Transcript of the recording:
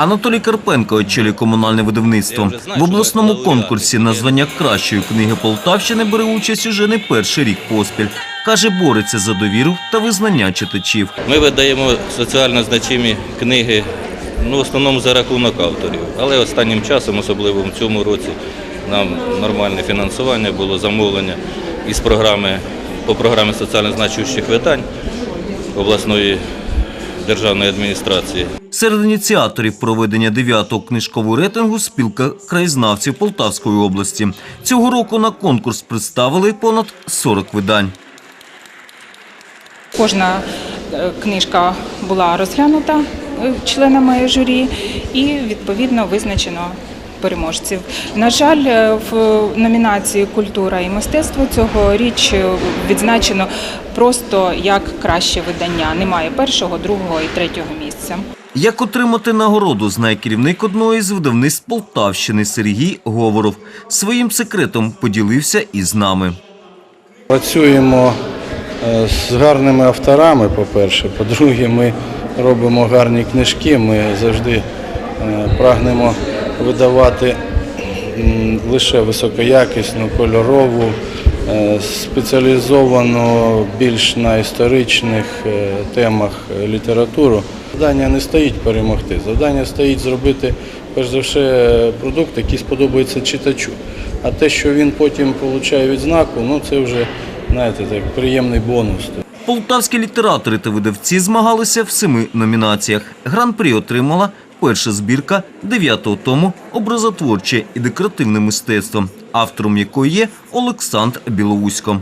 Анатолій Карпенко очолює комунальне видавництво. В обласному конкурсі на звання кращої книги Полтавщини бере участь уже не перший рік поспіль. Каже, бореться за довіру та визнання читачів. Ми видаємо соціально значимі книги, ну, в основному за рахунок авторів. Але останнім часом, особливо в цьому році, нам нормальне фінансування було замовлення із програми по програмі соціально значущих видань обласної державної адміністрації. Серед ініціаторів проведення 9-го книжкового рейтингу спілка краєзнавців Полтавської області. Цього року на конкурс представили понад 40 видань. Кожна е, книжка була розглянута е, членами журі і відповідно визначено переможців. На жаль, е, в номінації Культура і мистецтво цьогоріч е, відзначено просто як краще видання. Немає першого, другого і третього місця. Як отримати нагороду, знає керівник одної з видавництв Полтавщини Сергій Говоров. Своїм секретом поділився із нами. Працюємо е, з гарними авторами, по-перше. По-друге, ми робимо гарні книжки. Ми завжди прагнемо видавати лише високоякісну, кольорову, е, спеціалізовану більш на історичних е, темах е, літературу. Завдання не стоїть перемогти. Завдання стоїть зробити, перш за все, продукт, який сподобається читачу. А те, що він потім отримує відзнаку, ну це вже знаєте, так, приємний бонус. Полтавські літератори та видавці змагалися в семи номінаціях. Гран-прі отримала перша збірка 9-го тому «Образотворче і декоративне мистецтво», автором якої є Олександр Білоусько.